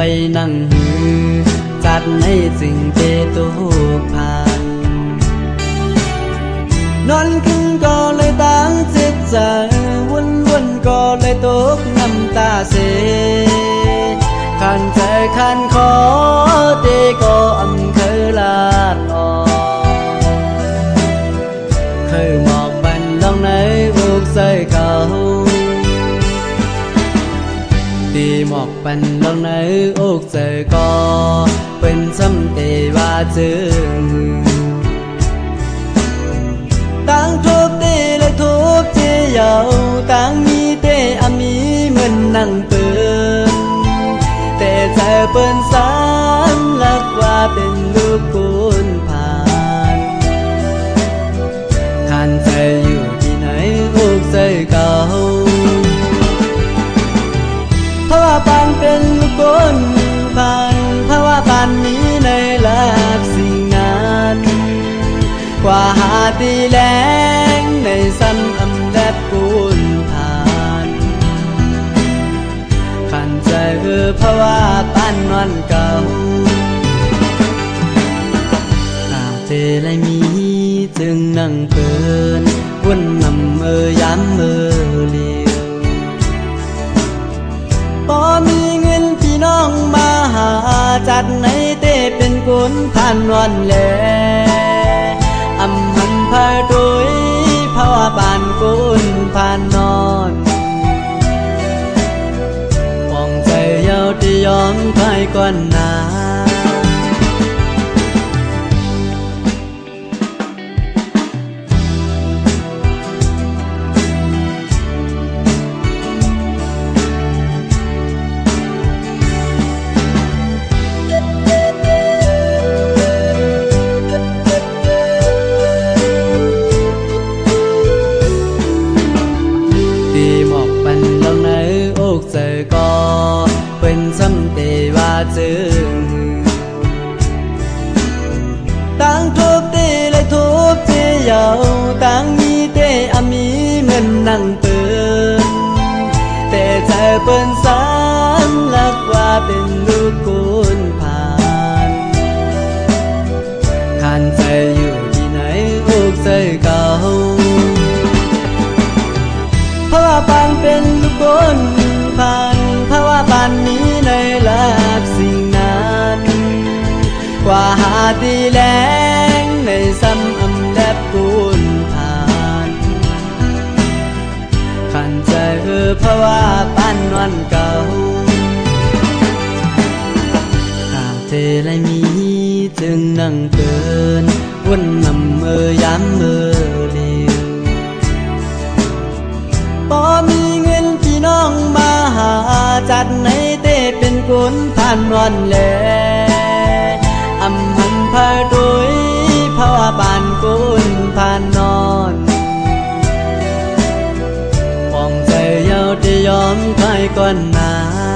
ไว้นั่งหือจัดในสิ่งเจตุพานนอนกึ่งก่อ หมอกปันลองในอกเจอก็เป็นซ้ำเตว่าเจอตั้งทุบตีและทุบตียาว เป็นลูกคนผ่านเพราะว่าปานนี้ในลักสิ่งนั้นกว่าหาตีแลงในซ้ำอำแลบกูลผ่านขันใจเออเพราะว่าปานนอนเก่าตาเจไลมีจึงนั่งเปินวุ่นนำเออย้ำเออเลียวพอมี องมาหาจัดในเต้เป็นกุนท่านวันแลอำหันพาโดยภาวะบานกุนผ่านนอนมองใจเยาวที่ยอมใครก่อนน เจียวตั้งมีเตอามีเหมือนนั่งเปินแต่ใจเปิ้นสารลักว่าเป็นลูกคุณผ่านขันใจอยู่ที่ไหนอกใจเก่าเพราะว่าปานเป็นลูกบนผ่านเพราะว่าปานนี้ในลักสิ่งนั้น กว่าหาตีแรงานเก่าข้าเจไลมีจึงนั่งเกินวนนำเออย้ำเออเลียวพอมีเงินพี่น้องมาหาจัดในเต้เป็นกุนผ่านวันแลอำหันพาโดย tôi tuần nào?